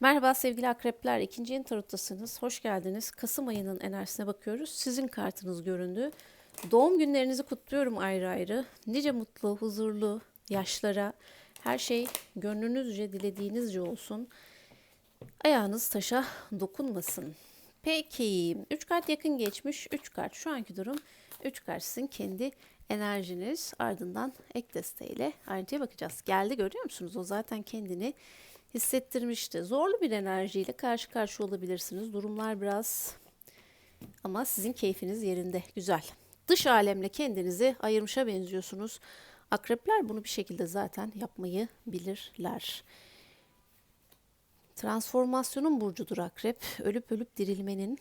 Merhaba sevgili akrepler. İkinci yeni tarottasınız. Hoş geldiniz. Kasım ayının enerjisine bakıyoruz. Sizin kartınız göründü. Doğum günlerinizi kutluyorum ayrı ayrı. Nice mutlu, huzurlu yaşlara. Her şey gönlünüzce, dilediğinizce olsun. Ayağınız taşa dokunmasın. Peki. 3 kart yakın geçmiş. 3 kart şu anki durum. 3 kart sizin kendi enerjiniz. Ardından ek desteğiyle ayrıntıya bakacağız. Geldi görüyor musunuz? O zaten kendini hissettirmişti. Zorlu bir enerjiyle karşı karşıya olabilirsiniz. Durumlar biraz ama sizin keyfiniz yerinde. Güzel. Dış alemle kendinizi ayırmışa benziyorsunuz. Akrepler bunu bir şekilde zaten yapmayı bilirler. Transformasyonun burcudur akrep. Ölüp ölüp dirilmenin,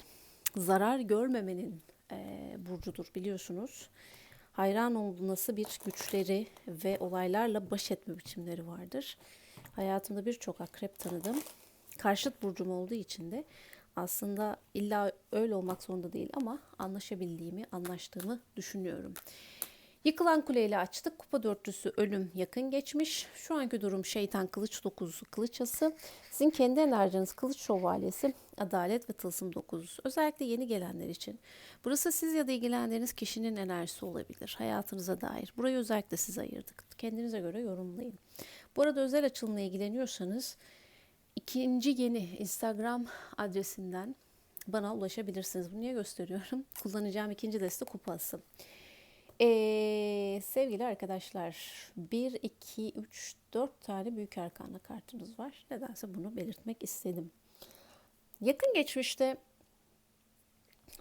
zarar görmemenin e, burcudur biliyorsunuz. Hayran olması bir güçleri ve olaylarla baş etme biçimleri vardır. Hayatımda birçok akrep tanıdım. Karşıt burcum olduğu için de aslında illa öyle olmak zorunda değil ama anlaşabildiğimi, anlaştığımı düşünüyorum. Yıkılan kuleyle açtık. Kupa dörtlüsü ölüm yakın geçmiş. Şu anki durum şeytan kılıç dokuzusu kılıçası. Sizin kendi enerjiniz kılıç şövalyesi, adalet ve tılsım dokuzusu. Özellikle yeni gelenler için. Burası siz ya da ilgilendiğiniz kişinin enerjisi olabilir. Hayatınıza dair. Burayı özellikle size ayırdık. Kendinize göre yorumlayın. Bu arada özel açılımla ilgileniyorsanız ikinci yeni Instagram adresinden bana ulaşabilirsiniz. Bunu niye gösteriyorum? Kullanacağım ikinci deste kupası. Ee, sevgili arkadaşlar 1, 2, 3, 4 tane büyük arkanla kartımız var. Nedense bunu belirtmek istedim. Yakın geçmişte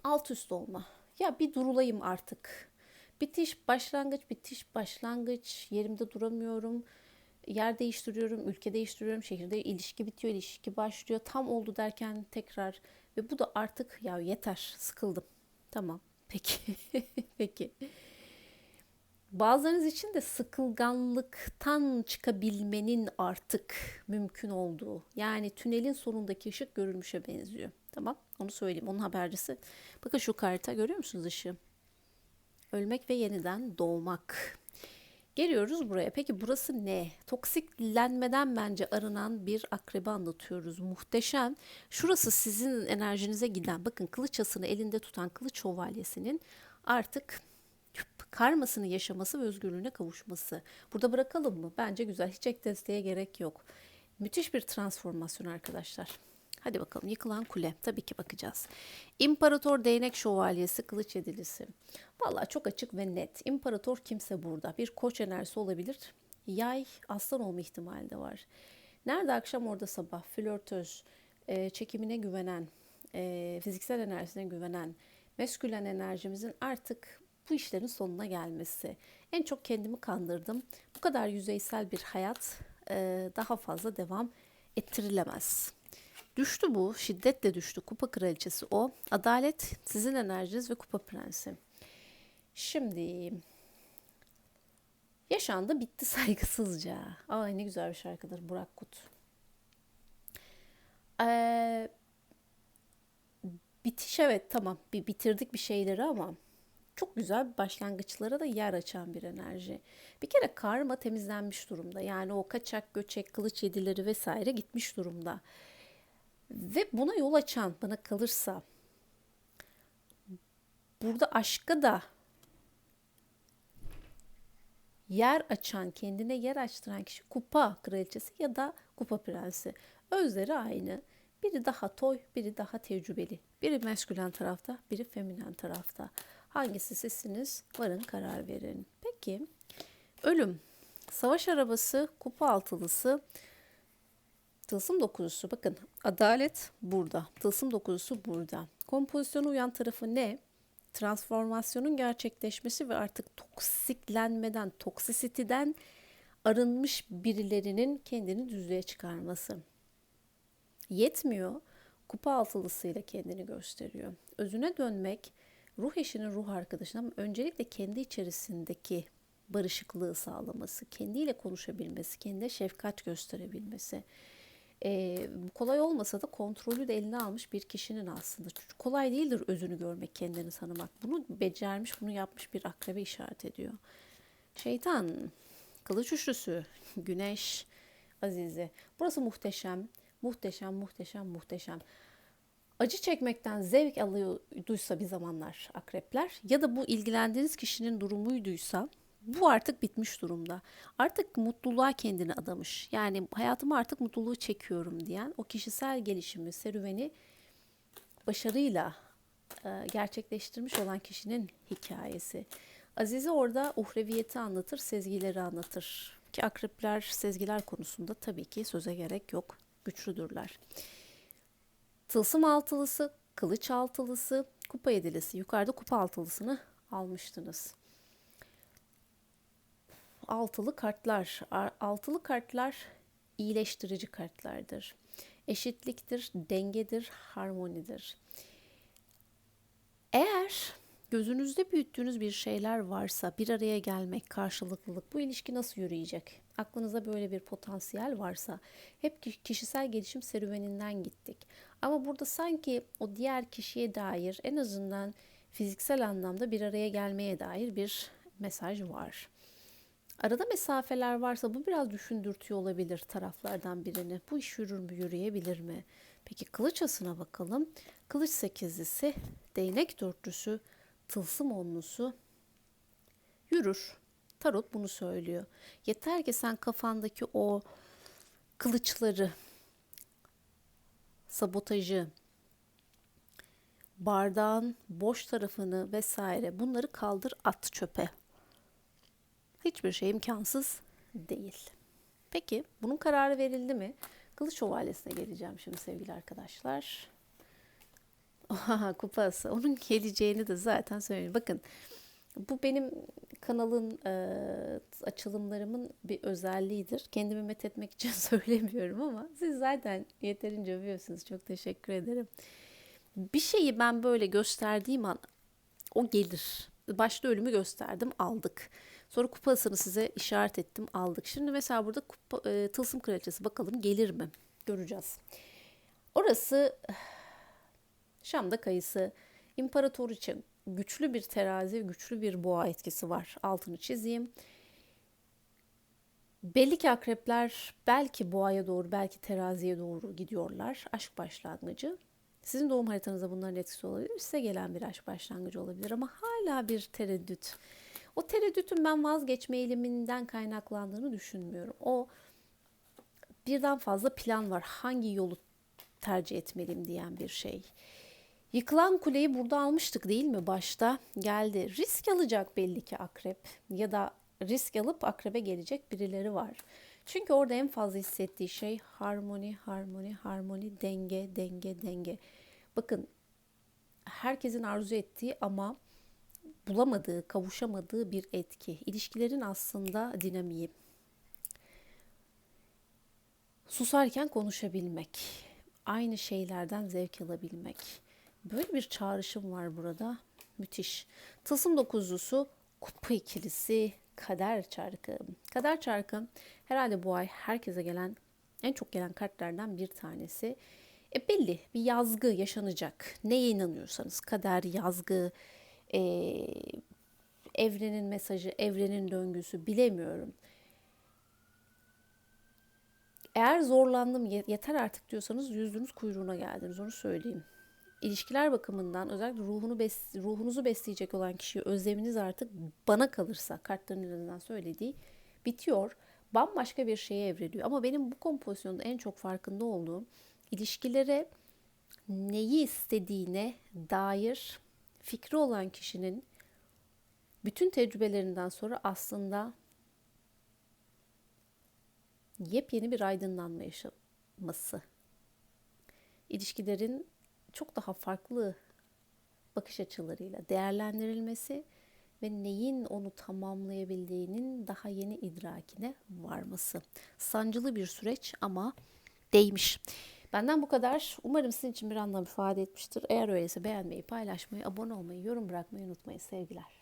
alt üst olma. Ya bir durulayım artık. Bitiş, başlangıç, bitiş, başlangıç. Yerimde duramıyorum. Yer değiştiriyorum, ülke değiştiriyorum, şehirde ilişki bitiyor, ilişki başlıyor. Tam oldu derken tekrar ve bu da artık ya yeter, sıkıldım. Tamam. Peki. Peki. Bazılarınız için de sıkılganlıktan çıkabilmenin artık mümkün olduğu. Yani tünelin sonundaki ışık görülmüşe benziyor. Tamam onu söyleyeyim. Onun habercisi. Bakın şu karta görüyor musunuz ışığı? Ölmek ve yeniden doğmak. Geliyoruz buraya. Peki burası ne? Toksiklenmeden bence arınan bir akrebi anlatıyoruz. Muhteşem. Şurası sizin enerjinize giden. Bakın kılıç asını elinde tutan kılıç şövalyesinin artık karmasını yaşaması ve özgürlüğüne kavuşması. Burada bırakalım mı? Bence güzel. Hiç ek desteğe gerek yok. Müthiş bir transformasyon arkadaşlar. Hadi bakalım yıkılan kule. Tabii ki bakacağız. İmparator değnek şövalyesi kılıç yedilisi. Valla çok açık ve net. İmparator kimse burada. Bir koç enerjisi olabilir. Yay aslan olma ihtimali de var. Nerede akşam orada sabah flörtöz, e, çekimine güvenen, e, fiziksel enerjisine güvenen, meskülen enerjimizin artık bu işlerin sonuna gelmesi. En çok kendimi kandırdım. Bu kadar yüzeysel bir hayat e, daha fazla devam ettirilemez. Düştü bu, şiddetle düştü. Kupa kraliçesi o. Adalet sizin enerjiniz ve kupa prensi. Şimdi yaşandı bitti saygısızca. Ay ne güzel bir şarkıdır Burak Kut. Ee, bitiş evet tamam bir bitirdik bir şeyleri ama çok güzel başlangıçlara da yer açan bir enerji. Bir kere karma temizlenmiş durumda. Yani o kaçak, göçek, kılıç yedileri vesaire gitmiş durumda. Ve buna yol açan bana kalırsa burada aşka da yer açan, kendine yer açtıran kişi kupa kraliçesi ya da kupa prensi. Özleri aynı. Biri daha toy, biri daha tecrübeli. Biri meskülen tarafta, biri feminen tarafta. Hangisi sizsiniz? Varın karar verin. Peki ölüm. Savaş arabası, kupa altılısı, tılsım dokuzusu. Bakın adalet burada. Tılsım dokuzusu burada. Kompozisyona uyan tarafı ne? Transformasyonun gerçekleşmesi ve artık toksiklenmeden, toksisitiden arınmış birilerinin kendini düzlüğe çıkarması. Yetmiyor. Kupa altılısıyla kendini gösteriyor. Özüne dönmek, ruh eşinin ruh arkadaşına ama öncelikle kendi içerisindeki barışıklığı sağlaması, kendiyle konuşabilmesi, kendine şefkat gösterebilmesi. Ee, kolay olmasa da kontrolü de eline almış bir kişinin aslında. Çünkü kolay değildir özünü görmek, kendini tanımak. Bunu becermiş, bunu yapmış bir akrebe işaret ediyor. Şeytan, kılıç üçlüsü, güneş, azize. Burası muhteşem. Muhteşem, muhteşem, muhteşem. Acı çekmekten zevk alıyorduysa bir zamanlar akrepler ya da bu ilgilendiğiniz kişinin durumuyduysa bu artık bitmiş durumda. Artık mutluluğa kendini adamış. Yani hayatıma artık mutluluğu çekiyorum diyen o kişisel gelişimi, serüveni başarıyla e, gerçekleştirmiş olan kişinin hikayesi. Azize orada uhreviyeti anlatır, sezgileri anlatır. Ki akrepler sezgiler konusunda tabii ki söze gerek yok. Güçlüdürler. Tılsım altılısı, kılıç altılısı, kupa yedilisi. Yukarıda kupa altılısını almıştınız. Altılı kartlar. Altılı kartlar iyileştirici kartlardır. Eşitliktir, dengedir, harmonidir. Eğer gözünüzde büyüttüğünüz bir şeyler varsa bir araya gelmek, karşılıklılık bu ilişki nasıl yürüyecek? Aklınıza böyle bir potansiyel varsa hep kişisel gelişim serüveninden gittik. Ama burada sanki o diğer kişiye dair en azından fiziksel anlamda bir araya gelmeye dair bir mesaj var. Arada mesafeler varsa bu biraz düşündürtüyor olabilir taraflardan birini. Bu iş yürür mü, yürüyebilir mi? Peki kılıç asına bakalım. Kılıç sekizlisi, değnek dörtlüsü, tılsım onlusu yürür. Tarot bunu söylüyor. Yeter ki sen kafandaki o kılıçları, sabotajı, bardağın boş tarafını vesaire bunları kaldır at çöpe. Hiçbir şey imkansız değil. Peki bunun kararı verildi mi? Kılıç şövalyesine geleceğim şimdi sevgili arkadaşlar. Oha, kupası. Onun geleceğini de zaten söyleyeyim. Bakın bu benim kanalın e, açılımlarımın bir özelliğidir. Kendimi met etmek için söylemiyorum ama siz zaten yeterince biliyorsunuz. Çok teşekkür ederim. Bir şeyi ben böyle gösterdiğim an o gelir. Başta ölümü gösterdim, aldık. Sonra kupasını size işaret ettim, aldık. Şimdi mesela burada kupa, e, tılsım kraliçesi bakalım gelir mi? Göreceğiz. Orası Şam'da kayısı. İmparator için güçlü bir terazi, güçlü bir boğa etkisi var. Altını çizeyim. Belli ki akrepler belki boğaya doğru, belki teraziye doğru gidiyorlar. Aşk başlangıcı. Sizin doğum haritanızda bunların etkisi olabilir. Size gelen bir aşk başlangıcı olabilir ama hala bir tereddüt. O tereddütün ben vazgeçme eğiliminden kaynaklandığını düşünmüyorum. O birden fazla plan var. Hangi yolu tercih etmeliyim diyen bir şey. Yıkılan kuleyi burada almıştık değil mi başta? Geldi. Risk alacak belli ki akrep ya da risk alıp akrebe gelecek birileri var. Çünkü orada en fazla hissettiği şey harmoni, harmoni, harmoni, denge, denge, denge. Bakın herkesin arzu ettiği ama bulamadığı, kavuşamadığı bir etki. İlişkilerin aslında dinamiği. Susarken konuşabilmek, aynı şeylerden zevk alabilmek Böyle bir çağrışım var burada. Müthiş. Tılsım dokuzlusu, kupa ikilisi, kader çarkı. Kader çarkı herhalde bu ay herkese gelen, en çok gelen kartlardan bir tanesi. E belli bir yazgı yaşanacak. Neye inanıyorsanız kader, yazgı, e, evrenin mesajı, evrenin döngüsü bilemiyorum. Eğer zorlandım yeter artık diyorsanız yüzünüz kuyruğuna geldiniz onu söyleyeyim ilişkiler bakımından özellikle ruhunu bes ruhunuzu besleyecek olan kişiyi özleminiz artık bana kalırsa kartların üzerinden söylediği bitiyor. Bambaşka bir şeye evriliyor. Ama benim bu kompozisyonda en çok farkında olduğum ilişkilere neyi istediğine dair fikri olan kişinin bütün tecrübelerinden sonra aslında yepyeni bir aydınlanma yaşaması. İlişkilerin çok daha farklı bakış açılarıyla değerlendirilmesi ve neyin onu tamamlayabildiğinin daha yeni idrakine varması. Sancılı bir süreç ama değmiş. Benden bu kadar. Umarım sizin için bir anlam ifade etmiştir. Eğer öyleyse beğenmeyi, paylaşmayı, abone olmayı, yorum bırakmayı unutmayın sevgiler.